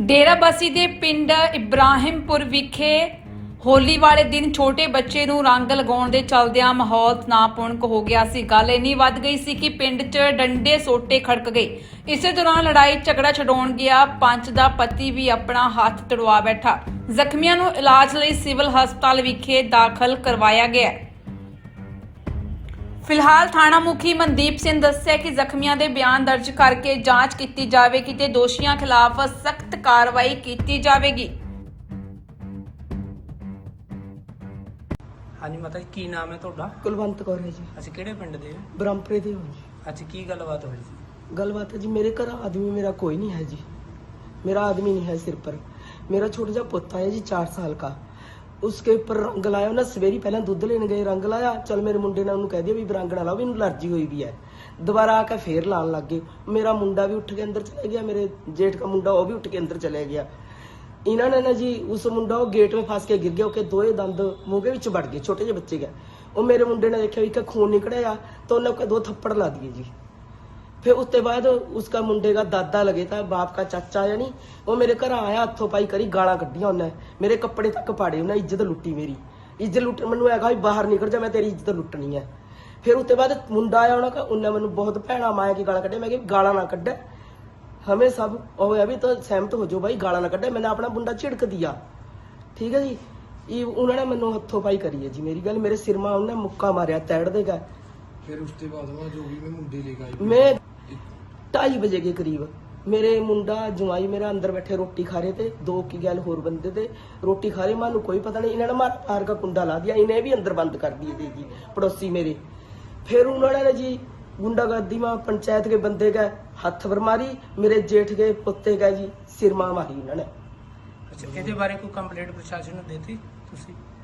ਡੇਰਾਬੱਸੀ ਦੇ ਪਿੰਡ ਇਬਰਾਹਿਮਪੁਰ ਵਿਖੇ ਹੋਲੀ ਵਾਲੇ ਦਿਨ ਛੋਟੇ ਬੱਚੇ ਨੂੰ ਰੰਗ ਲਗਾਉਣ ਦੇ ਚਲਦਿਆਂ ਮਾਹੌਲ ਤਣਾਅਪੂਰਨਕ ਹੋ ਗਿਆ ਸੀ। ਗੱਲ ਇੰਨੀ ਵੱਧ ਗਈ ਸੀ ਕਿ ਪਿੰਡ 'ਚ ਡੰਡੇ ਸੋਟੇ ਖੜਕ ਗਏ। ਇਸੇ ਦੌਰਾਨ ਲੜਾਈ ਝਗੜਾ ਛਡਾਉਣ ਗਿਆ। ਪੰਚ ਦਾ ਪਤੀ ਵੀ ਆਪਣਾ ਹੱਥ ਤੜਵਾ ਬੈਠਾ। ਜ਼ਖਮੀਆਂ ਨੂੰ ਇਲਾਜ ਲਈ ਸਿਵਲ ਹਸਪਤਾਲ ਵਿਖੇ ਦਾਖਲ ਕਰਵਾਇਆ ਗਿਆ। ਫਿਲਹਾਲ ਥਾਣਾ ਮੁਖੀ ਮਨਦੀਪ ਸਿੰਘ ਦੱਸਿਆ ਕਿ ਜ਼ਖਮੀਆਂ ਦੇ ਬਿਆਨ ਦਰਜ ਕਰਕੇ ਜਾਂਚ ਕੀਤੀ ਜਾਵੇਗੀ ਤੇ ਦੋਸ਼ੀਆਂ ਖਿਲਾਫ ਸਖਤ ਕਾਰਵਾਈ ਕੀਤੀ ਜਾਵੇਗੀ ਹਾਂਜੀ ਮਾਤਾ ਜੀ ਕੀ ਨਾਮ ਹੈ ਤੁਹਾਡਾ ਕੁਲਵੰਤ ਕੌਰ ਹੈ ਜੀ ਅਸੀਂ ਕਿਹੜੇ ਪਿੰਡ ਦੇ ਹੋ ਬ੍ਰਹਮਪੁਰੇ ਦੇ ਹੋ ਜੀ ਅੱਜ ਕੀ ਗੱਲਬਾਤ ਹੋਈ ਸੀ ਗੱਲਬਾਤ ਹੈ ਜੀ ਮੇਰੇ ਘਰ ਆਦਮੀ ਮੇਰਾ ਕੋਈ नहीं है जी मेरा आदमी नहीं है सिर पर मेरा छोटा सा पोता है जी चार साल का उसके ऊपर रंग लाया ਉਹਨੇ ਸਵੇਰੀ ਪਹਿਲਾਂ ਦੁੱਧ ਲੈਣ ਗਏ ਰੰਗ ਲਾਇਆ ਚਲ ਮੇਰੇ ਮੁੰਡੇ ਨੇ ਉਹਨੂੰ ਕਹਿ ਦਿਆ ਵੀ ਰੰਗ ਨਾ ਲਾਓ ਵੀ ਇਹਨੂੰ ਅਲਰਜੀ ਹੋਈ ਵੀ ਹੈ ਦੁਬਾਰਾ ਆ ਕੇ ਫੇਰ ਲਾਣ ਲੱਗ ਗਏ ਮੇਰਾ ਮੁੰਡਾ ਵੀ ਉੱਠ ਕੇ ਅੰਦਰ ਚਲਾ ਗਿਆ ਮੇਰੇ ਜੇਠ ਦਾ ਮੁੰਡਾ ਉਹ ਵੀ ਉੱਠ ਕੇ ਅੰਦਰ ਚਲੇ ਗਿਆ ਇਹਨਾਂ ਨੇ ਨਾ ਜੀ ਉਸ ਮੁੰਡਾ ਉਹ ਗੇਟ 'ਤੇ ਫਸ ਕੇ ਗਿਰ ਗਿਆ ਉਹਕੇ ਦੋਏ ਦੰਦ ਮੂੰਹ ਦੇ ਵਿੱਚ ਵੜ ਗਏ ਛੋਟੇ ਜਿਹੇ ਬੱਚੇ ਗਏ ਉਹ ਮੇਰੇ ਮੁੰਡੇ ਨੇ ਦੇਖਿਆ ਵੀ ਕਿ ਖੂਨ ਨਿਕੜਿਆ ਤਾਂ ਉਹਨੇ ਉਹਕੇ ਦੋ ਥੱਪੜ ਲਾ दिए जी फिर उसके बाद उसका मुंडे का दादा लगे था बाप का चाचा यानी वो मेरे घर आया हथों पाई करी गाला कटिया उन्हें। मेरे कपड़े तक पाड़े उन्हें इज्जत लुटी मेरी। ਇੱਜ਼ਤ ਲੁੱਟ ਮੈਨੂੰ ਹੈਗਾ ਵੀ ਬਾਹਰ ਨਿਕਲ ਜਾ ਮੈਂ ਤੇਰੀ ਇੱਜ਼ਤ ਲੁੱਟਣੀ ਹੈ ਫਿਰ ਉੱਤੇ ਬਾਅਦ ਮੁੰਡਾ ਆਇਆ ਉਹਨਾਂ ਕਾ ਉਹਨੇ ਮੈਨੂੰ ਬਹੁਤ ਭੈਣਾ ਮਾਇਆ ਕੀ ਗਾਲਾਂ ਕੱਢੇ ਮੈਂ ਕਿ ਗਾਲਾਂ ਨਾ ਕੱਢੇ ਹਮੇ ਸਭ ਉਹ ਹੋਇਆ ਵੀ ਤਾਂ ਸਹਿਮਤ ਹੋ ਜਾਓ ਭਾਈ ਗਾਲਾਂ ਨਾ ਕੱਢੇ ਮੈਨੇ ਆਪਣਾ ਮੁੰਡਾ ਝਿੜਕ ਦਿਆ ਠੀਕ ਹੈ ਜੀ ਇਹ ਉਹਨਾਂ ਨੇ ਮੈਨੂੰ ਹੱਥੋਂ ਪਾਈ ਕਰੀ ਹੈ ਜੀ ਮੇਰੀ ਗੱਲ ਮੇਰੇ ਸਿਰ ਮਾ ਉਹਨੇ ਮੁੱਕਾ ਮਾਰਿਆ ਤੈੜ ਦੇਗਾ ਫਿਰ ਉਸ ਤੋਂ ਬਾਅਦ ਜੋ ਵੀ ਮੈਂ ਮੁੰਡੇ ਲੈ ਗਈ ਮੈਂ 2:30 ਵਜੇ ਦੇ ਕਰੀਬ ਮੇਰੇ ਮੁੰਡਾ ਜਵਾਈ ਮੇਰਾ ਅੰਦਰ ਬੈਠੇ ਰੋਟੀ ਖਾ ਰਹੇ ਤੇ ਦੋ ਕੀ ਗੱਲ ਹੋਰ ਬੰਦੇ ਤੇ ਰੋਟੀ ਖਾ ਰਹੇ, ਮੈਨੂੰ ਕੋਈ ਪਤਾ ਨਹੀਂ, ਇਹਨਾਂ ਨੇ ਮਾਰ ਪਾਰ ਦਾ ਕੁੰਡਾ ਲਾ ਦਿਆ, ਇਹਨੇ ਵੀ ਅੰਦਰ ਬੰਦ ਕਰ ਦਿਏ ਜੀ, ਪੜੋਸੀ ਮੇਰੇ। ਫਿਰ ਉਹਨਾਂ ਨੇ ਜੀ ਗੁੰਡਾਗਰਦੀ ਮਾ ਪੰਚਾਇਤ ਕੇ ਬੰਦੇ ਗਏ, ਹੱਥ ਵਰ ਮਾਰੀ, ਮੇਰੇ ਜੇਠ ਕੇ ਪੁੱਤੇ ਗਏ ਜੀ ਸਿਰ ਮਾ ਮਾਰੀ ਉਹਨਾਂ ਨੇ। ਅੱਛਾ, ਇਹਦੇ ਬਾਰੇ ਕੋਈ ਕੰਪਲੇਂਟ ਪ੍ਰਸ਼ਾਸਨ ਤੁਸੀਂ?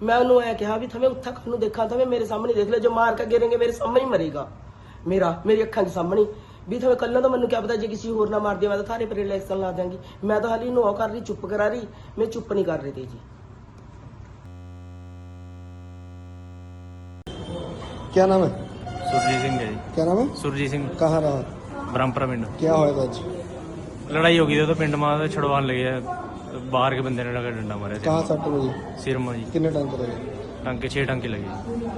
मैं उन्होंने ऐ कहा भी थमें उत्था कन्नू देखा थमें मेरे सामने देख ले जो मार का गिरेंगे मेरे सामने ही मरेगा ਮੇਰਾ ਮੇਰੀ ਅੱਖਾਂ ਦੇ ਸਾਹਮਣੇ ਵੀ ਥਵੇਂ ਕੱਲਾਂ ਤਾਂ ਮੈਨੂੰ ਕੀ ਪਤਾ ਜੇ ਕਿਸੇ ਹੋਰ ਨਾ ਮਾਰ ਦਿਆ ਮੈਂ ਤਾਂ ਥਾਰੇ ਪਰ ਰਿਲੈਕਸਨ ਲਾ ਦਾਂਗੀ ਮੈਂ ਤਾਂ ਹਾਲੀ ਨੋ ਕਰ ਰਹੀ ਚੁੱਪ ਕਰਾ ਰਹੀ ਮੈਂ ਚੁੱਪ ਨਹੀਂ ਕਰ ਰਹੀ ਤੇ ਜੀ ਕੀ ਨਾਮ ਹੈ सुरजीत सिंह है जी ਕੀ ਨਾਮ ਹੈ सुरजीत सिंह ਕਹਾਂ ਰਹਾ ब्रह्मपुरा पिंड क्या होया था आज लड़ाई होगी तो पिंड मां छुड़वान लगे हैं। ਬਾਹਰ ਕੇ ਬੰਦੇ ਨੇ ਡੰਡਾ ਮਾਰਿਆ ਸੀ। ਕਹਾਂ ਸੱਟ ਹੋਈ ਸਿਰ ਮਾ ਜੀ। ਕਿੰਨੇ ਟਾਈਮ ਲਗੇ ਟਾਂਕੇ 6 ਟਾਂਕੇ ਲੱਗੇ।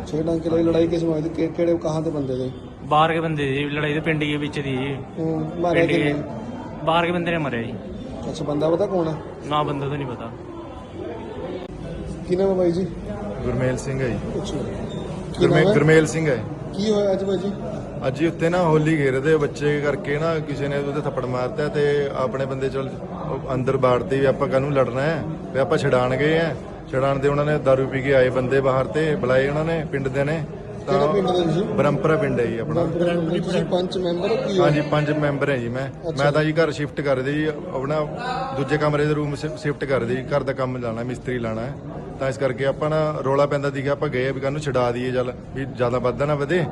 6 ਟਾਂਕੇ ਲਗੇ ਲੜਾਈ ਕਿਸ ਮਾਇ ਦੀ? ਕਿਹੜੇ ਕਹਾਂ ਦੇ ਬੰਦੇ ਦੇ? ਬਾਹਰ ਕੇ ਬੰਦੇ ਜੀ ਲੜਾਈ ਦੇ ਪਿੰਡ ਦੇ ਵਿੱਚ ਦੀ ਜੀ। ਮਾਰਿਆ ਕਿੰਨੇ ਬਾਹਰ ਕੇ ਬੰਦੇ ਨੇ ਮਾਰਿਆ ਜੀ। ਅੱਛਾ ਬੰਦਾ ਪਤਾ ਕੌਣ ਹੈ ਨਾ ਬੰਦਾ ਤਾਂ ਨਹੀਂ ਪਤਾ। ਕੀ ਬਾਈ ਜੀ? ਗੁਰਮੇਲ ਸਿੰਘ ਹੈ ਜੀ। ਪੁੱਛੋ ਕੀ ਗੁਰਮੇਲ ਸਿੰਘ ਹੈ। ਕੀ ਹੋਇਆ ਅੱਜ ਬਾਈ ਜੀ? ਅੱਜ ਹੀ ਉੱਤੇ ਨਾ ਹੋਲੀ ਖੇਡਦੇ ਬੱਚੇ ਕਰਕੇ ਨਾ ਕਿਸੇ ਨੇ ਉਹਦੇ ਥੱਪੜ ਮਾਰਤਾ ਤੇ ਆਪਣੇ ਬੰਦੇ ਚਲ ਅੰਦਰ ਬਾੜਦੇ ਵੀ ਆਪਾਂ ਕਾਹਨੂੰ ਲੜਨਾ ਹੈ? ਵੀ ਆਪਾਂ ਛਡਾਣ ਗਏ ਆ ਛਡਾਣ ਦੇ ਉਹਨਾਂ ਨੇ ਦਾਰੂ ਪੀ ਕੇ ਆਏ ਬੰਦੇ ਬਾਹਰ ਤੇ ਬੁਲਾਏ ਉਹਨਾਂ ਨੇ ਪਿੰਡ ਦੇ ਨੇ। ਕਿਹੜੇ ਪਿੰਡ ਦੇ ਤੁਸੀਂ ਬਰੰਪਰਾ ਪਿੰਡ ਹੈ ਜੀ ਆਪਣਾ। ਤੁਸੀਂ ਪੰਚ ਮੈਂਬਰ ਹੋ ਕੀ ਹਾਂਜੀ ਪੰਜ ਮੈਂਬਰ ਹੈ ਜੀ ਮੈਂ। ਮੈਂ ਤਾਂ ਜੀ। ਘਰ ਸ਼ਿਫਟ ਕਰਦੇ ਜੀ ਆਪਣਾ ਦੂਜੇ ਕਮਰੇ ਦੇ ਰੂਮ ਸ਼ਿਫਟ ਕਰਦੇ ਜੀ ਘਰ ਦਾ ਕੰਮ ਲਾਣਾ ਮਿਸਤਰੀ ਲਾਣਾ ਹੈ। ਤਾਂ ਇਸ ਕਰਕੇ ਆਪਾਂ ਨਾ ਰੋਲਾ ਪੈਂਦਾ ਦਿਖਿਆ ਆਪਾਂ ਗਏ ਵੀ ਕਾਹਨੂੰ ਛਡਾ ਦਈਏ ਚੱਲ ਵੀ ਜ਼ਿਆਦਾ ਵੱਧਦਾ ਨਾ ਵਧੇ।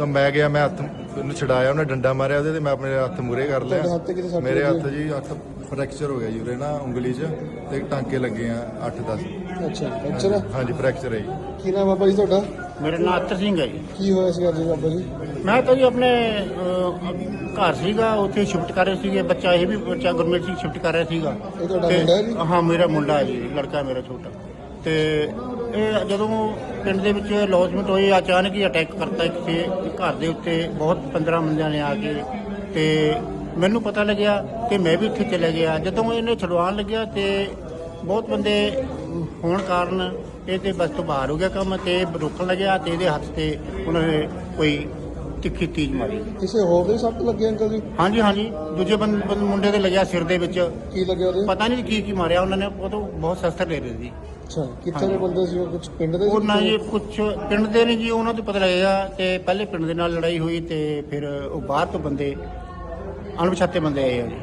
ਤਾਂ ਮੈਂ ਗਿਆ ਮੈਂ ਹੱਥ ਉਹਨੂੰ ਛਡਾਇਆ ਉਹਨੇ ਡੰਡਾ ਮਾਰਿਆ ਉਹਦੇ ਤੇ ਮੈਂ ਆਪਣੇ ਹੱਥ ਮੂਰੇ ਕਰ ਤੁਹਾਡੇ ਹੱਥ ਤੇ ਕਿਤੇ ਲਿਆ ਸੱਟ ਮੇਰੇ ਹੱਥ ਜੀ ਹੱਥ ਫ੍ਰੈਕਚਰ ਹੋ ਗਿਆ ਜੀ ਉਰੇ ਨਾ ਉਂਗਲੀ 'ਚ ਤੇ ਟਾਂਕੇ ਲੱਗੇ ਆ 8-10 ਅੱਛਾ ਅੱਛਾ ਹਾਂਜੀ ਫ੍ਰੈਕਚਰ? ਹੈ ਜੀ। ਕੀ ਨਾਮ ਹੈ ਭਾਈ ਤੁਹਾਡਾ? ਮੇਰਾ ਨਾਮ ਅਤਰ ਸਿੰਘ ਹੈ ਜੀ। ਕੀ ਹੋਇਆ ਸੀ ਅੱਜ ਬਾਬਾ ਜੀ? ਮੈਂ ਤਾਂ ਜੀ ਆਪਣੇ ਅਹ, ਘਰ ਸੀਗਾ ਉੱਥੇ ਸ਼ਿਫਟ ਕਰ ਰਹੇ ਸੀਗੇ। ਬੱਚਾ ਇਹ ਵੀ ਬੱਚਾ ਗੁਰਮੇਲ ਸਿੰਘ ਸ਼ਿਫਟ ਕਰ ਰਿਹਾ ਸੀਗਾ। ਇਹ ਤੁਹਾਡਾ ਮੁੰਡਾ ਹੈ ਜੀ? ਹਾਂ ਮੇਰਾ ਮੁੰਡਾ ਹੈ ਜੀ ਲੜਕਾ ਮੇਰਾ ਛੋਟਾ। ਤੇ ਇਹ ਜਦੋਂ ਪਿੰਡ ਦੇ ਵਿੱਚ ਲੌਸਮੈਂਟ ਹੋਈ, ਅਚਾਨਕ ਹੀ ਅਟੈਕ ਕਰਤਾ ਕਿਸੇ ਘਰ ਦੇ ਉੱਤੇ, ਬਹੁਤ 15 ਬੰਦਿਆਂ ਨੇ ਆ ਕੇ ਤੇ ਮੈਨੂੰ ਪਤਾ ਲੱਗਿਆ ਤੇ ਮੈਂ ਵੀ ਉੱਥੇ ਚਲੇ ਗਿਆ। ਜਦੋਂ ਇਹਨੇ ਛਡਵਾਉਣ ਲੱਗਿਆ ਤੇ ਬਹੁਤ ਬੰਦੇ ਹੋਣ ਕਾਰਨ ਇਹ ਤੇ ਬਸ ਤੋਂ ਬਾਹਰ ਹੋ ਗਿਆ ਕੰਮ ਤੇ ਰੋਕਣ ਲੱਗਿਆ ਤੇ ਇਹਦੇ ਹੱਥ ਤੇ ਉਹਨਾਂ ਨੇ ਕੋਈ ਤਿੱਖੀ ਤੀਜ ਮਾਰੀ। ਕਿਸੇ ਹੋਰ ਦੇ ਸੱਟ ਲੱਗੇ ਅੰਕਲ ਜੀ? ਹਾਂਜੀ ਹਾਂਜੀ। ਦੂਜੇ ਬੰਦ ਬੰਦ- ਮੁੰਡੇ ਦੇ ਲੱਗਿਆ ਸਿਰ ਦੇ ਵਿੱਚ। ਕੀ ਲੱਗਿਆ ਉਹਦੇ? ਪਤਾ ਨਹੀਂ ਕੀ ਕੀ ਮਾਰਿਆ। ਉਹਨਾਂ ਨੇ ਉਹ ਤੋਂ ਬਹੁਤ ਸਸਤਾ ਲੈ ਰਹੇ ਸੀ ਅੱਛਾ ਕਿੱਥੇ ਦੇ ਬੰਦੇ ਸੀ ਉਹ? ਕੁਝ ਪਿੰਡ ਦੇ ਸੀ? ਉਹਨਾਂ ਜੀ ਕੁਝ ਪਿੰਡ ਦੇ ਨੇ ਜੀ ਉਹਨਾਂ ਤੋਂ ਪਤਾ ਲੱਗੇਗਾ ਤੇ ਪਹਿਲੇ ਪਿੰਡ ਦੇ ਨਾਲ ਲੜਾਈ ਹੋਈ ਤੇ ਫਿਰ ਉਹ ਬਾਹਰ ਤੋਂ ਬੰਦੇ ਅਣਪਛਾਤੇ ਬੰਦੇ ਆਏ ਆ ਜੀ।